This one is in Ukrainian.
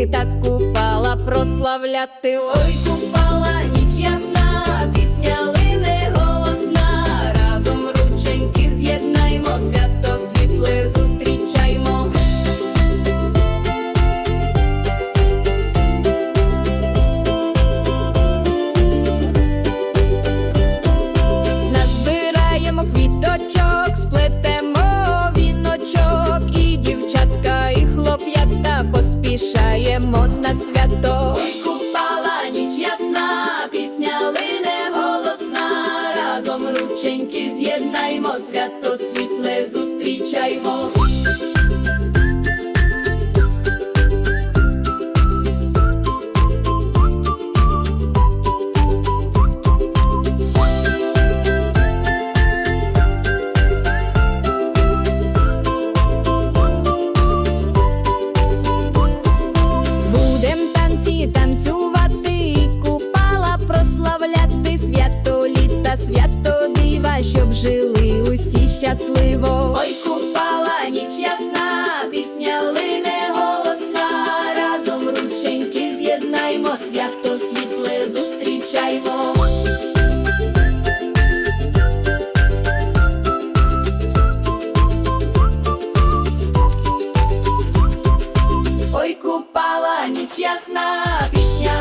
всі гуляти, та купала прославляти. Ой, купала поспішаємо на свято. Ой, купала ніч ясна, пісня лине голосна. Разом рученьки з'єднаймо, свято світле зустрічаймо. Жили усі щасливо. Ой, купала ніч ясна, пісня лине голосна. Разом рученьки з'єднаймо, свято світле зустрічаймо. Ой, купала ніч ясна, пісня